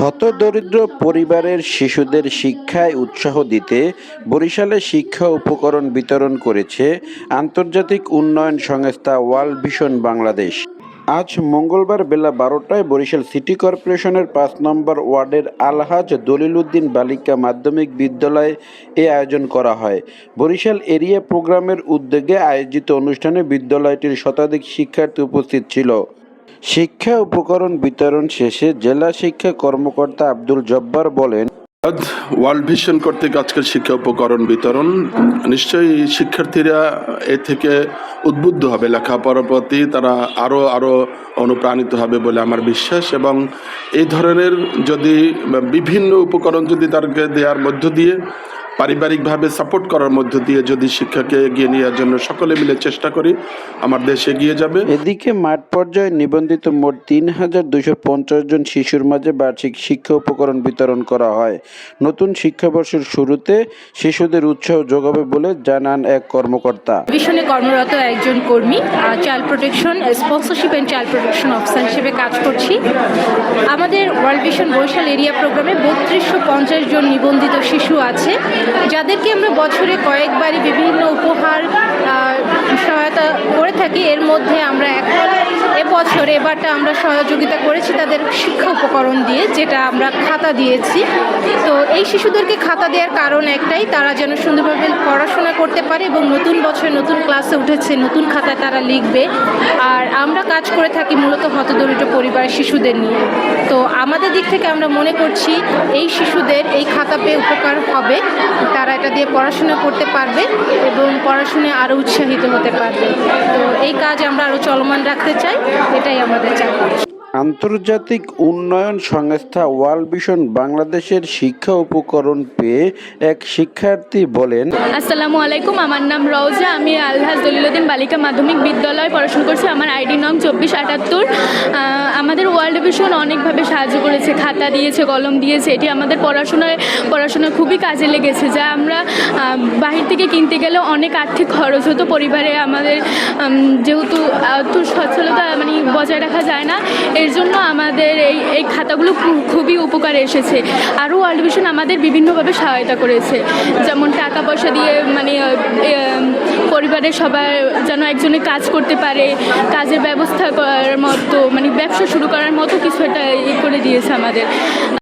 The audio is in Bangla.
হতদরিদ্র পরিবারের শিশুদের শিক্ষায় উৎসাহ দিতে বরিশালে শিক্ষা উপকরণ বিতরণ করেছে আন্তর্জাতিক উন্নয়ন সংস্থা ওয়ার্ল্ড ভিশন বাংলাদেশ। আজ মঙ্গলবার বেলা বারোটায় বরিশাল সিটি কর্পোরেশনের পাঁচ নম্বর ওয়ার্ডের আলহাজ দলিল উদ্দিন বালিকা মাধ্যমিক বিদ্যালয়ে এ আয়োজন করা হয়। বরিশাল এরিয়া প্রোগ্রামের উদ্যোগে আয়োজিত অনুষ্ঠানে বিদ্যালয়টির শতাধিক শিক্ষার্থী উপস্থিত ছিল। শিক্ষা উপকরণ বিতরণ শেষে জেলা শিক্ষা কর্মকর্তা আব্দুল জব্বার বলেন ওয়ার্ল্ড ভিশন কর্তৃক আজকের শিক্ষা উপকরণ বিতরণ। নিশ্চয়ই শিক্ষার্থীরা এ থেকে উদ্বুদ্ধ হবে, লেখাপড়ার প্রতি তারা আরও আরও অনুপ্রাণিত হবে বলে আমার বিশ্বাস এবং এই ধরনের যদি বিভিন্ন উপকরণ যদি তাদেরকে দেওয়ার মধ্য দিয়ে পারিবারিকভাবে সাপোর্ট করার মধ্য দিয়ে যদি শিক্ষাকে এগিয়ে নেওয়ার জন্য সকলে মিলে চেষ্টা করি আমার দেশ এগিয়ে যাবে। এদিকে মাঠ পর্যায়ে নিবন্ধিত মোট তিন হাজার দুশো পঞ্চাশ জন শিশুর মাঝে বার্ষিক শিক্ষা উপকরণ বিতরণ করা হয়। নতুন শিক্ষাবর্ষের শুরুতে শিশুদের উৎসাহ যোগাবে বলে জানান এক কর্মকর্তা। ভিশনে কর্মরত একজন কর্মী child protection sponsorship and child protection officer হিসেবে কাজ করছি। আমাদের ওয়ার্ল্ড ভিশন বরিশাল এরিয়া প্রোগ্রামে বত্রিশশো পঞ্চাশ জন নিবন্ধিত শিশু আছে। যাদেরকে আমরা বছরে কয়েকবারই বিভিন্ন উপহার সহায়তা করে থাকি এর মধ্যে আমরা এখন এবছর এবারটা আমরা সহযোগিতা করেছি তাদের শিক্ষা উপকরণ দিয়ে, যেটা আমরা খাতা দিয়েছি। তো এই শিশুদেরকে খাতা দেওয়ার কারণ একটাই, তারা যেন সুন্দরভাবে পড়াশোনা করতে পারে এবং নতুন বছরে নতুন ক্লাসে উঠেছে, নতুন খাতায় তারা লিখবে। আর আমরা কাজ করে থাকি মূলত হতদরিদ্র পরিবারের শিশুদের নিয়ে। তো আমাদের দিক থেকে আমরা মনে করছি, এই শিশুদের এই খাতা পেয়ে উপকার হবে। এটা দিয়ে পড়াশোনা করতে পারবে এবং পড়াশোনায় আরও উৎসাহিত হতে পারবে। তো এই কাজ আমরা আরও চলমান রাখতে চাই, এটাই আমাদের চাওয়া। আন্তর্জাতিক উন্নয়ন সংস্থা ওয়ার্ল্ড ভিশন বাংলাদেশের শিক্ষা উপকরণ পেয়ে এক শিক্ষার্থী বলেন, আসসালামু আলাইকুম, আমার নাম রওজা। আমি আলহাজ দলিলুদ্দিন বালিকা মাধ্যমিক বিদ্যালয়ে পড়াশোনা করছি। আমার আইডি নং চব্বিশ আটাত্তর। আমাদের ওয়ার্ল্ড ভিশন অনেকভাবে সাহায্য করেছে, খাতা দিয়েছে, কলম দিয়েছে। এটি আমাদের পড়াশোনায় পড়াশোনা খুবই কাজে লেগেছে, যা আমরা বাহির থেকে কিনতে গেলে অনেক আর্থিক খরচ হতো। পরিবারে আমাদের যেহেতু আর্থিক সচ্ছলতা বজায় রাখা যায় না। এর জন্য আমাদের এই এই খাতাগুলো খুবই উপকারে এসেছে। আরও ওয়ার্ল্ড ভিশন আমাদের বিভিন্নভাবে সহায়তা করেছে। যেমন টাকা পয়সা দিয়ে মানে পরিবারের সবার যেন একজনে কাজ করতে পারে, কাজের ব্যবস্থা করার মতো মানে ব্যবসা শুরু করার মতো কিছু একটা করে দিয়েছে আমাদের।